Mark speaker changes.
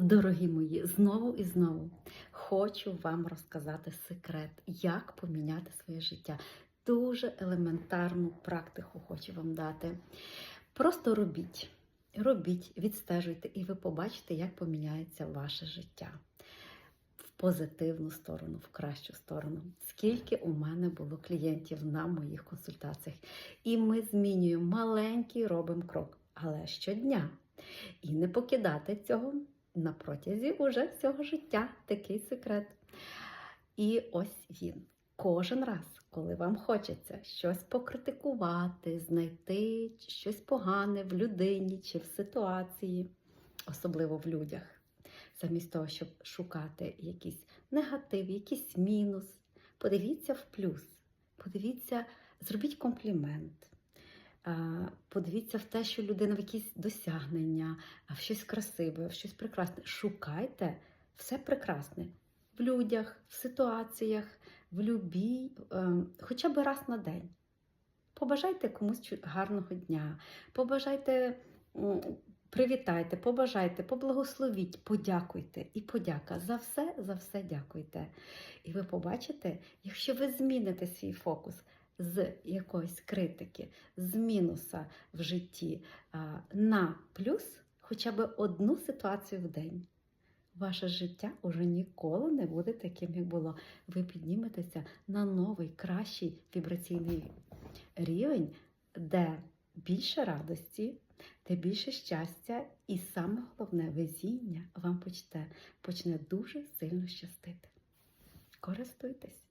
Speaker 1: Дорогі мої, знову і знову хочу вам розказати секрет, як поміняти своє життя. Дуже елементарну практику хочу вам дати. Просто робіть, робіть, відстежуйте, і ви побачите, як поміняється ваше життя в позитивну сторону, в кращу сторону. Скільки у мене було клієнтів на моїх консультаціях. І ми змінюємо маленький робимо крок, але щодня. І не покидати цього на протязі уже всього життя. Такий секрет. І ось він. Кожен раз, коли вам хочеться щось покритикувати, знайти щось погане в людині чи в ситуації, особливо в людях, замість того, щоб шукати якийсь негатив, якийсь мінус, подивіться в плюс, подивіться, зробіть комплімент. Подивіться в те, що людина в якісь досягнення, в щось красиве, в щось прекрасне. Шукайте все прекрасне в людях, в ситуаціях, в любій, е, хоча б раз на день. Побажайте комусь гарного дня, побажайте, привітайте, побажайте, поблагословіть, подякуйте. І подяка за все, за все дякуйте. І ви побачите, якщо ви зміните свій фокус з якоїсь критики, з мінуса в житті на плюс хоча б одну ситуацію в день. Ваше життя уже ніколи не буде таким, як було. Ви підніметеся на новий, кращий вібраційний рівень, де більше радості, де більше щастя, і саме головне везіння вам почне, почне дуже сильно щастити. Користуйтесь!